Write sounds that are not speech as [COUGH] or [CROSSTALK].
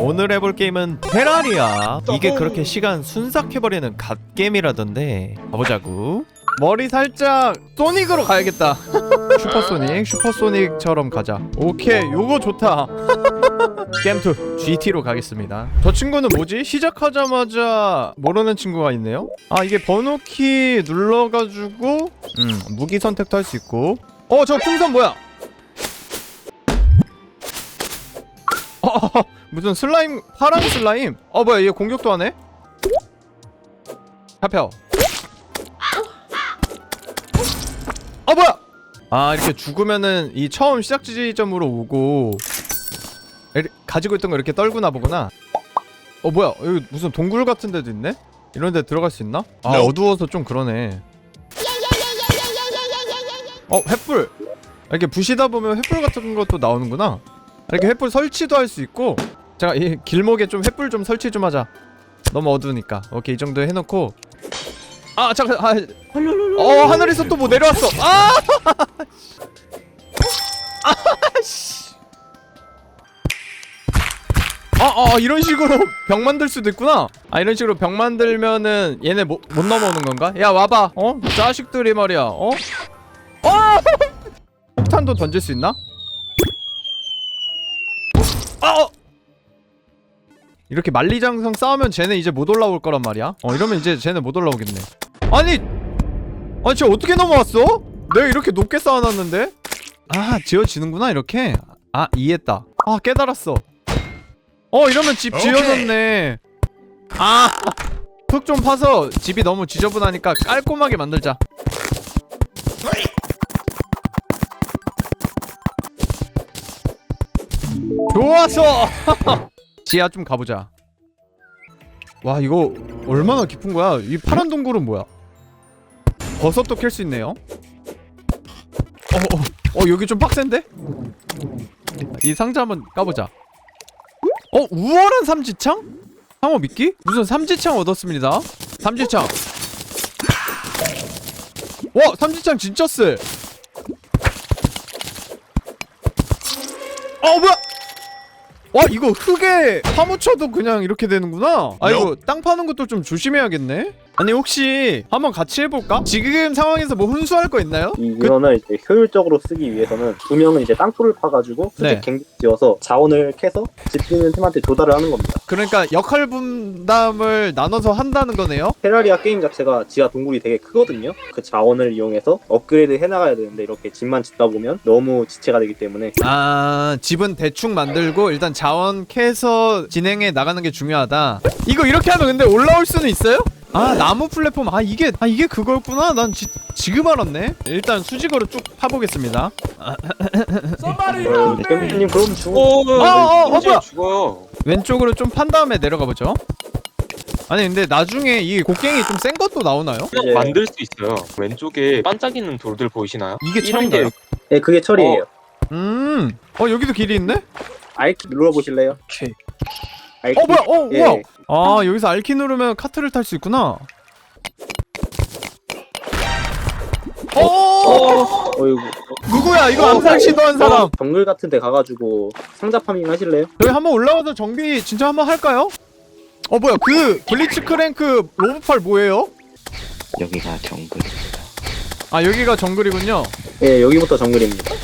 오늘 해볼 게임은 테라리아. 이게 그렇게 시간 순삭해버리는 갓게임이라던데. 가보자구. 머리 살짝 소닉으로 가야겠다. [LAUGHS] 슈퍼소닉 슈퍼소닉처럼 가자. 오케이 요거 좋다. [LAUGHS] 게임2 GT로 가겠습니다. 저 친구는 뭐지? 시작하자마자 모르는 친구가 있네요. 아 이게 번호키 눌러가지고 음 무기 선택도 할 수 있고. 어 저 풍선 뭐야? [LAUGHS] 어, 무슨 슬라임 파란 슬라임? 어 뭐야 얘 공격도 하네? 잡혀. 어 뭐야? 아 이렇게 죽으면은 이 처음 시작 지점으로 오고 가지고 있던 거 이렇게 떨구나 보구나. 어 뭐야? 여기 무슨 동굴 같은 데도 있네? 이런 데 들어갈 수 있나? 아 어두워서 좀 그러네. 어 횃불. 이렇게 부시다 보면 횃불 같은 것도 나오는구나. 이렇게 횃불 설치도 할 수 있고 제가 이 길목에 좀 횃불 좀 설치 좀 하자 너무 어두우니까 오케이 이 정도 해놓고 아 잠깐 아, 어 하늘에서 또 뭐 내려왔어 아 아씨 [LAUGHS] 아, 아 이런 식으로 벽 만들 수도 있구나 아 이런 식으로 벽 만들면은 얘네 못, 못 넘어오는 건가? 야 와봐 어? 자식들이 말이야 어? 어! 폭탄도 던질 수 있나? 아! 어! 이렇게 만리장성 싸우면 쟤네 이제 못 올라올 거란 말이야? 어 이러면 이제 쟤네 못 올라오겠네. 아니! 아니 쟤 어떻게 넘어왔어? 내가 이렇게 높게 쌓아놨는데? 아 지어지는구나 이렇게? 아 이해했다. 아 깨달았어. 어 이러면 집 지어졌네. 아흙 좀 파서 집이 너무 지저분하니까 깔끔하게 만들자. 좋았어 [LAUGHS] 지하 좀 가보자. 와 이거 얼마나 깊은 거야? 이 파란 동굴은 뭐야? 버섯도 캘 수 있네요. 어, 어, 어 여기 좀 빡센데? 이 상자 한번 까보자. 어 우월한 삼지창? 상어 미끼? 무슨 삼지창 얻었습니다. 삼지창. 와 삼지창 진짜 쎄. 어 뭐야 와 이거 흙에 파묻혀도 그냥 이렇게 되는구나? 아 이거 땅 파는 것도 좀 조심해야겠네 아니 혹시 한번 같이 해볼까? 지금 상황에서 뭐 훈수할 거 있나요? 이 인원을 이제 효율적으로 쓰기 위해서는 두 명은 이제 땅굴을 파가지고 수직 네. 갱 지어서 자원을 캐서 집지는 팀한테 조달을 하는 겁니다. 그러니까 역할 분담을 나눠서 한다는 거네요 테라리아 게임 자체가 지하 동굴이 되게 크거든요. 그 자원을 이용해서 업그레이드 해나가야 되는데 이렇게 집만 짓다 보면 너무 지체가 되기 때문에 아 집은 대충 만들고 일단 자원 캐서 진행해 나가는 게 중요하다 이거 이렇게 하면 근데 올라올 수는 있어요? 아 나무 플랫폼 아 이게 아 이게 그거였구나 난 지, 지금 알았네 일단 수직으로 쭉 파보겠습니다 어, 님 그럼 주 오, 어, 어, 어, 뭐야? 죽어요. 왼쪽으로 좀 판 다음에 내려가 보죠 아니 근데 나중에 이 곡괭이 좀 센 것도 나오나요? 이제- 만들 수 있어요. 왼쪽에 반짝이는 돌들 보이시나요? 이게 이런 철인가요? 네 그게 철이에요. 음 어 여기도 길이 있네? 알키 눌러 보실래요? 오케이. 알키 어 뭐야 어 예. 우와 아 여기서 알키 누르면 카트를 탈 수 있구나 어 어이구 누구야 이거 암살 시도한 사람 정글 같은 데 가가지고 상자 파밍 하실래요? 저희 한번 올라가서 정비 진짜 한번 할까요? 어 뭐야 그 블리츠 크랭크 로브팔 뭐예요? 여기가 정글입니다. 아 여기가 정글이군요 예 여기부터 정글입니다.